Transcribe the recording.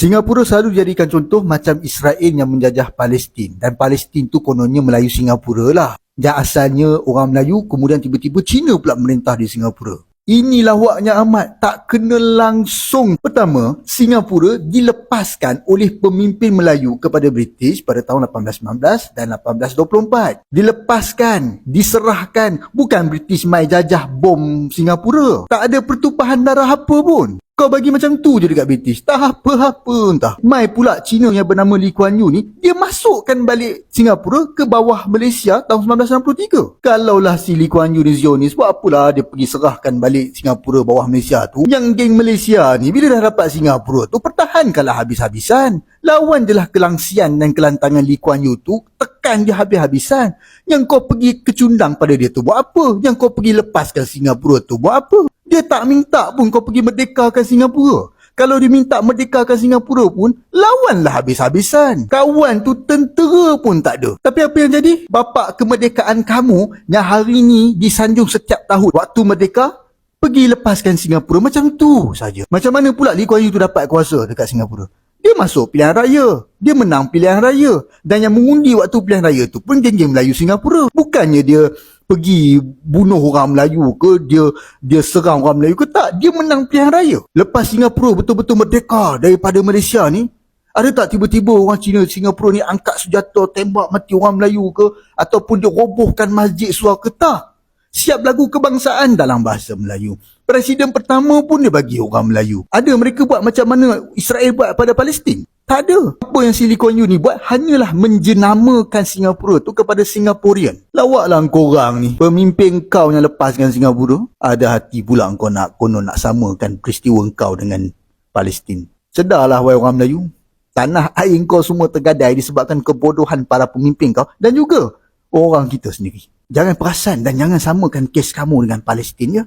Singapura selalu dijadikan contoh macam Israel yang menjajah Palestin. Dan Palestin tu kononnya Melayu Singapura lah. Yang asalnya orang Melayu, kemudian tiba-tiba Cina pula merintah di Singapura. Ini lawaknya amat tak kena langsung. Pertama, Singapura dilepaskan oleh pemimpin Melayu kepada British pada tahun 1819 dan 1824. Dilepaskan, diserahkan. Bukan British mai jajah bom Singapura. Tak ada pertumpahan darah apa pun. Kau bagi macam tu je dekat British. Tak apa-apa entah. Mai pula Cina yang bernama Lee Kuan Yew ni, dia masukkan balik Singapura ke bawah Malaysia tahun 1963. Kalaulah si Lee Kuan Yew ni Zionis, buat apalah dia pergi serahkan balik Singapura bawah Malaysia tu. Yang geng Malaysia ni, bila dah dapat Singapura tu, pertahankanlah habis-habisan. Lawan je lah kelangsian dan kelantangan Lee Kuan Yew tu, tekan dia habis-habisan. Yang kau pergi kecundang pada dia tu buat apa? Yang kau pergi lepaskan Singapura tu buat apa? Dia tak minta pun kau pergi merdekakan Singapura. Kalau dia minta merdekakan Singapura pun, lawanlah habis-habisan. Kawan tu tentera pun tak ada. Tapi apa yang jadi? Bapak kemerdekaan kamu yang hari ni disanjung setiap tahun. Waktu merdeka, pergi lepaskan Singapura. Macam tu saja. Macam mana pula Lee Kuan Yew tu dapat kuasa dekat Singapura? Dia masuk pilihan raya. Dia menang pilihan raya. Dan yang mengundi waktu pilihan raya tu pun geng-geng Melayu Singapura. Bukannya dia pergi bunuh orang Melayu ke dia dia serang orang Melayu ke tak dia menang pilihan raya. Lepas Singapura betul-betul merdeka daripada Malaysia ni ada tak tiba-tiba orang Cina Singapura ni angkat senjata tembak mati orang Melayu ke ataupun dia robohkan masjid suar ke tak? Siap lagu kebangsaan dalam bahasa Melayu. Presiden pertama pun dia bagi orang Melayu. Ada mereka buat macam mana Israel buat pada Palestin tak ada. Apa yang si Lee Kuan Yew ni buat hanyalah menjenamakan Singapura tu kepada Singaporean. Lawaklah korang ni. Pemimpin kau yang lepaskan Singapura. Ada hati pula kau nak konon nak samakan peristiwa kau dengan Palestin. Sedarlah wahai orang Melayu. Tanah air kau semua tergadai disebabkan kebodohan para pemimpin kau dan juga orang kita sendiri. Jangan perasan dan jangan samakan kes kamu dengan Palestin ya.